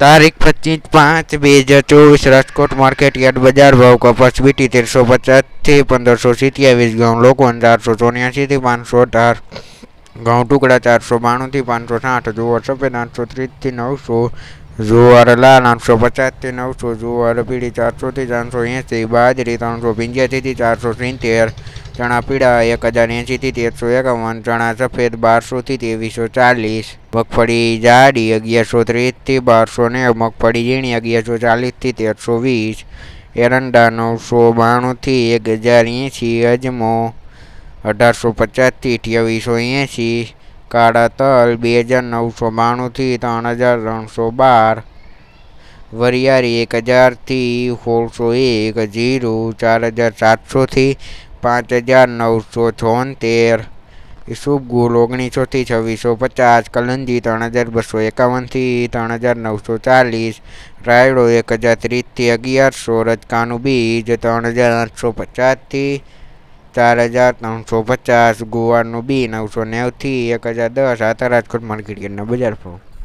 તારીખ પચીસ પાંચ બે હજાર ચોવીસ રાજકોટ માર્કેટ યાર્ડ બજાર ભાવ કપાસ બીટી તેરસો પચાસથી પંદરસો સિત્યાવીસ, ઘઉં લોકવન ચારસો ચોર્યાસીથી પાંચસો અઢાર, ઘઉં ટુકડા ચારસો બાણુંથી પાંચસો સાઠ, જુવાર સફેદ આઠસો ત્રીસથી નવસો, જુવાર લાલ આઠસો પચાસથી નવસો, જુવાર પીળી ચારસોથી ચારસો એંસી, બાજરી ત્રણસો પંચ્યાસીથી ચારસો સિત્તેર ચણા પીળા એક હજાર એંશીથી તેરસો એકાવન, ચણા સફેદ બારસોથી ત્રેવીસો ચાલીસ, મગફળી જાડી અગિયારસો ત્રીસથી બારસો ને, મગફળી ઝીણી અગિયારસો ચાલીસથી તેરસો વીસ, એરંડા નવસો બાણુંથી એક હજાર એંશી, અજમો અઢારસો પચાસથી અઠ્યાવીસો એંશી, કાળા તલ બે હજાર નવસો બાણુંથી ત્રણ હજાર ત્રણસો બાર, વરિયાળી એક હજારથી સોળસો એક, જીરું ચાર હજાર સાતસોથી પાંચ હજાર નવસો છોતેર ઈસુબગુલ ઓગણીસોથી છવ્વીસો પચાસ કલંજી ત્રણ હજાર બસો એકાવનથી ત્રણ હજાર નવસો ચાલીસ, રાયડો એક હજાર ત્રીસથી અગિયારસો, રજકાનું બીજ ત્રણ હજાર આઠસો પચાસથી ચાર હજાર ત્રણસો પચાસ ગોવાનું બી નવસો નેવથી એક હજાર દસ આતા રાજકોટ માર્કેટ બજાર ભાવ.